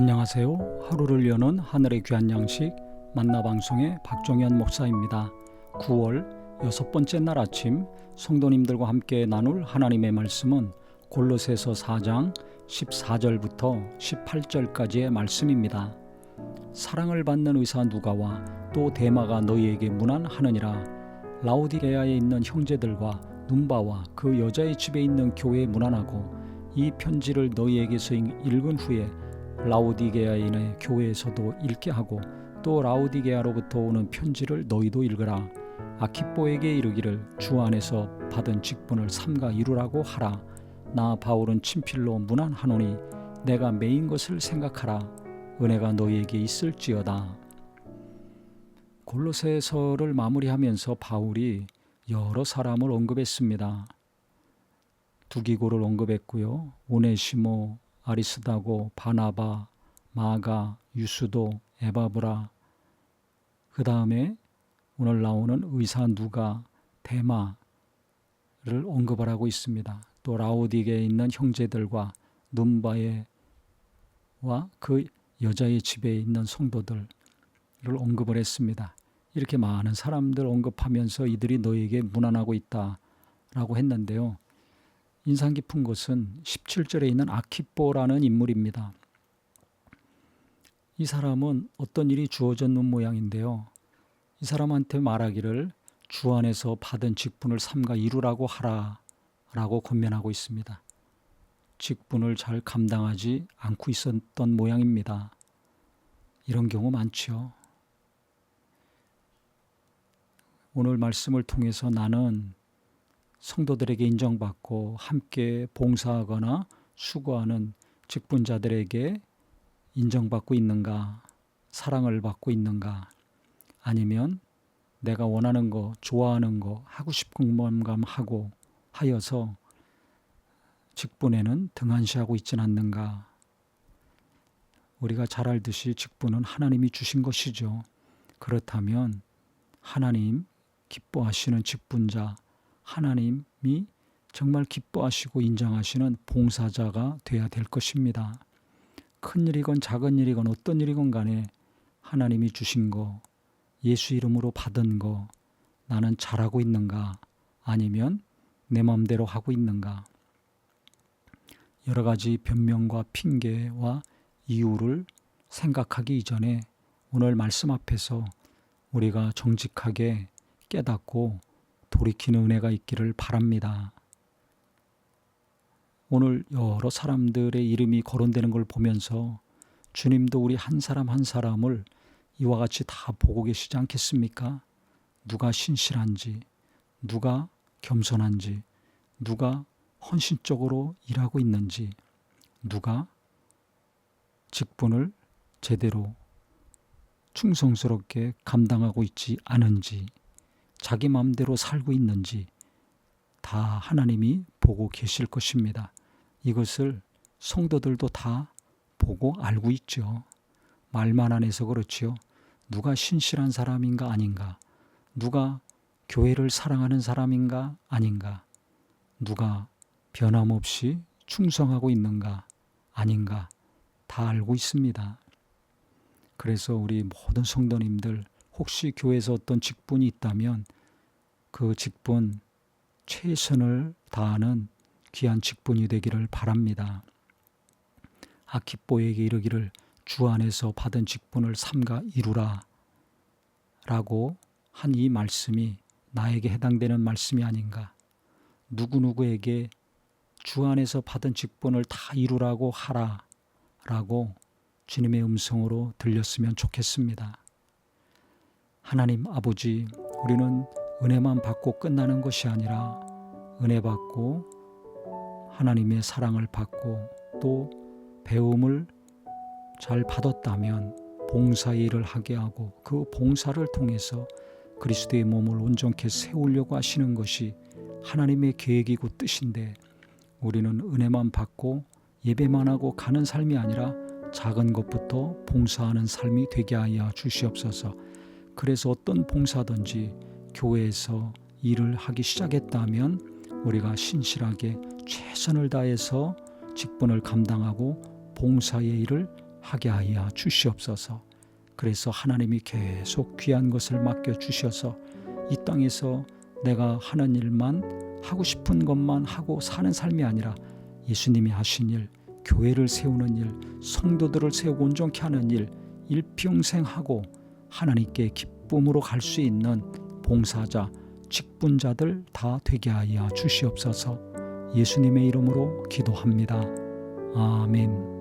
안녕하세요. 하루를 여는 하늘의 귀한 양식 만나 방송의 박종현 목사입니다. 9월 여섯 번째 날 아침 성도님들과 함께 나눌 하나님의 말씀은 골로새서 4장 14절부터 18절까지의 말씀입니다. 사랑을 받는 의사 누가와 또 대마가 너희에게 문안하느니라 라우디게아에 있는 형제들과 눈바와 그 여자의 집에 있는 교회에 문안하고 이 편지를 너희에게서 읽은 후에 라우디게아인의 교회에서도 읽게 하고 또 라우디게아로부터 오는 편지를 너희도 읽으라 아키뽀에게 이르기를 주 안에서 받은 직분을 삼가 이루라고 하라 나 바울은 친필로 문안하노니 내가 메인 것을 생각하라 은혜가 너희에게 있을지어다 골로새서를 마무리하면서 바울이 여러 사람을 언급했습니다. 두기고를 언급했고요. 오네시모, 아리스다고, 바나바, 마가, 유수도, 에바브라. 그 다음에 오늘 나오는 의사 누가, 대마를 언급을 하고 있습니다. 또 라오디게에 있는 형제들과 눈바에와 그 여자의 집에 있는 성도들을 언급을 했습니다. 이렇게 많은 사람들 언급하면서 이들이 너에게 무난하고 있다라고 했는데요. 인상 깊은 것은 17절에 있는 아키뽀라는 인물입니다. 이 사람은 어떤 일이 주어졌는 모양인데요. 이 사람한테 말하기를 주 안에서 받은 직분을 삼가 이루라고 하라 라고 권면하고 있습니다. 직분을 잘 감당하지 않고 있었던 모양입니다. 이런 경우 많죠. 오늘 말씀을 통해서 나는 성도들에게 인정받고 함께 봉사하거나 수고하는 직분자들에게 인정받고 있는가, 사랑을 받고 있는가, 아니면 내가 원하는 거, 좋아하는 거, 하고 싶은 것만 하고 하여서 직분에는 등한시하고 있지는 않는가. 우리가 잘 알듯이 직분은 하나님이 주신 것이죠. 그렇다면 하나님 기뻐하시는 직분자, 하나님이 정말 기뻐하시고 인정하시는 봉사자가 되어야 될 것입니다. 큰 일이건 작은 일이건 어떤 일이건 간에 하나님이 주신 거, 예수 이름으로 받은 거, 나는 잘하고 있는가, 아니면 내 마음대로 하고 있는가. 여러 가지 변명과 핑계와 이유를 생각하기 이전에 오늘 말씀 앞에서 우리가 정직하게 깨닫고 돌이키는 은혜가 있기를 바랍니다. 오늘 여러 사람들의 이름이 거론되는 걸 보면서 주님도 우리 한 사람 한 사람을 이와 같이 다 보고 계시지 않겠습니까? 누가 신실한지, 누가 겸손한지, 누가 헌신적으로 일하고 있는지, 누가 직분을 제대로 충성스럽게 감당하고 있지 않은지, 자기 마음대로 살고 있는지 다 하나님이 보고 계실 것입니다. 이것을 성도들도 다 보고 알고 있죠. 말만 안 해서 그렇지요. 누가 신실한 사람인가 아닌가? 누가 교회를 사랑하는 사람인가 아닌가? 누가 변함없이 충성하고 있는가 아닌가? 다 알고 있습니다. 그래서 우리 모든 성도님들 혹시 교회에서 어떤 직분이 있다면 그 직분 최선을 다하는 귀한 직분이 되기를 바랍니다. 아키뽀에게 이르기를 주 안에서 받은 직분을 삼가 이루라 라고 한 이 말씀이 나에게 해당되는 말씀이 아닌가. 누구누구에게 주 안에서 받은 직분을 다 이루라고 하라 라고 주님의 음성으로 들렸으면 좋겠습니다. 하나님 아버지, 우리는 은혜만 받고 끝나는 것이 아니라 은혜 받고 하나님의 사랑을 받고 또 배움을 잘 받았다면 봉사 일을 하게 하고 그 봉사를 통해서 그리스도의 몸을 온전케 세우려고 하시는 것이 하나님의 계획이고 뜻인데 우리는 은혜만 받고 예배만 하고 가는 삶이 아니라 작은 것부터 봉사하는 삶이 되게 하여 주시옵소서. 그래서 어떤 봉사든지 교회에서 일을 하기 시작했다면 우리가 신실하게 최선을 다해서 직분을 감당하고 봉사의 일을 하게 하여 주시옵소서. 그래서 하나님이 계속 귀한 것을 맡겨 주셔서 이 땅에서 내가 하는 일만 하고 싶은 것만 하고 사는 삶이 아니라 예수님이 하신 일, 교회를 세우는 일, 성도들을 세우고 온전케 하는 일, 일평생 하고 하나님께 기쁨으로 갈 수 있는 봉사자, 직분자들 다 되게 하여 주시옵소서. 예수님의 이름으로 기도합니다. 아멘.